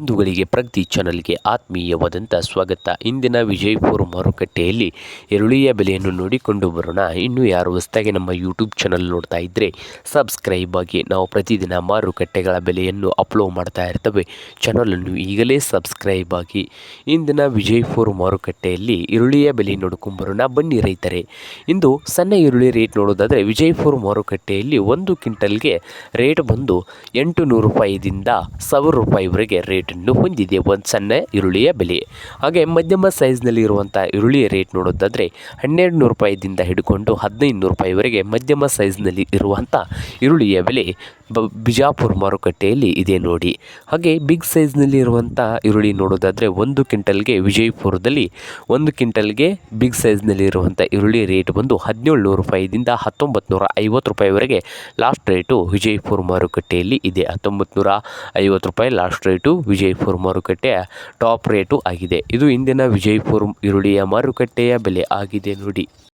ಬಂಧುಗಳಿಗೆ ಪ್ರಗತಿ ಚಾನಲ್ಗೆ ಆತ್ಮೀಯವಾದಂಥ ಸ್ವಾಗತ. ಇಂದಿನ ವಿಜಯಪುರ ಮಾರುಕಟ್ಟೆಯಲ್ಲಿ ಈರುಳ್ಳಿಯ ಬೆಲೆಯನ್ನು ನೋಡಿಕೊಂಡು ಬರೋಣ. ಇನ್ನೂ ಯಾರು ಹೊಸದಾಗಿ ನಮ್ಮ ಯೂಟ್ಯೂಬ್ ಚಾನಲ್ ನೋಡ್ತಾ ಇದ್ದರೆ ಸಬ್ಸ್ಕ್ರೈಬ್ ಆಗಿ. ನಾವು ಪ್ರತಿದಿನ ಮಾರುಕಟ್ಟೆಗಳ ಬೆಲೆಯನ್ನು ಅಪ್ಲೋಡ್ ಮಾಡ್ತಾ ಇರ್ತವೆ. ಚಾನಲನ್ನು ಈಗಲೇ ಸಬ್ಸ್ಕ್ರೈಬ್ ಆಗಿ. ಇಂದಿನ ವಿಜಯಪುರ ಮಾರುಕಟ್ಟೆಯಲ್ಲಿ ಈರುಳ್ಳಿಯ ಬೆಲೆ ನೋಡ್ಕೊಂಬರೋಣ ಬನ್ನಿ ರೈತರೆ, ಇಂದು ಸಣ್ಣ ಈರುಳ್ಳಿ ರೇಟ್ ನೋಡೋದಾದರೆ ವಿಜಯಪುರ ಮಾರುಕಟ್ಟೆಯಲ್ಲಿ ಒಂದು ಕ್ವಿಂಟಲ್ಗೆ ರೇಟ್ ಬಂದು ಎಂಟು ನೂರು ರೂಪಾಯಿದಿಂದ ಸಾವಿರ ರೂಪಾಯಿವರೆಗೆ ರೇಟನ್ನು ಹೊಂದಿದೆ. ಒಂದು ಸಣ್ಣ ಈರುಳ್ಳಿಯ ಬೆಲೆ. ಹಾಗೆ ಮಧ್ಯಮ ಸೈಜ್ನಲ್ಲಿ ಇರುವಂಥ ಈರುಳ್ಳಿಯ ರೇಟ್ ನೋಡೋದಾದರೆ ಹನ್ನೆರಡು ನೂರು ರೂಪಾಯಿದಿಂದ ಹಿಡ್ಕೊಂಡು ಹದಿನೈದು ನೂರು ರೂಪಾಯಿವರೆಗೆ ಮಧ್ಯಮ ಸೈಜ್ನಲ್ಲಿ ಇರುವಂಥ ಈರುಳ್ಳಿಯ ಬೆಲೆ ಬ ಬಿಜಾಪುರ ಮಾರುಕಟ್ಟೆಯಲ್ಲಿ ಇದೆ ನೋಡಿ. ಹಾಗೆ ಬಿಗ್ ಸೈಜ್ನಲ್ಲಿ ಇರುವಂಥ ಈರುಳ್ಳಿ ನೋಡೋದಾದರೆ ಒಂದು ಕ್ವಿಂಟಲ್ಗೆ ವಿಜಯಪುರದಲ್ಲಿ ಒಂದು ಕ್ವಿಂಟಲ್ಗೆ ಬಿಗ್ ಸೈಜ್ನಲ್ಲಿ ಇರುವಂಥ ಈರುಳ್ಳಿ ರೇಟ್ ಬಂದು ಹದಿನೇಳು ನೂರು ರೂಪಾಯಿದಿಂದ ಹತ್ತೊಂಬತ್ತು ನೂರ ಐವತ್ತು ರೂಪಾಯಿವರೆಗೆ ಲಾಸ್ಟ್ ರೇಟು ವಿಜಯಪುರ ಮಾರುಕಟ್ಟೆಯಲ್ಲಿ ಇದೆ. ಹತ್ತೊಂಬತ್ತು ನೂರ ಐವತ್ತು ರೂಪಾಯಿ ಲಾಸ್ಟ್ ರೇಟು ವಿಜಯಪುರ ಮಾರುಕಟ್ಟೆಯ ಟಾಪ್ ರೇಟು ಆಗಿದೆ. ಇದು ಇಂದಿನ ವಿಜಯಪುರ ಈರುಳ್ಳಿಯ ಮಾರುಕಟ್ಟೆಯ ಬೆಲೆ ಆಗಿದೆ ನೋಡಿ.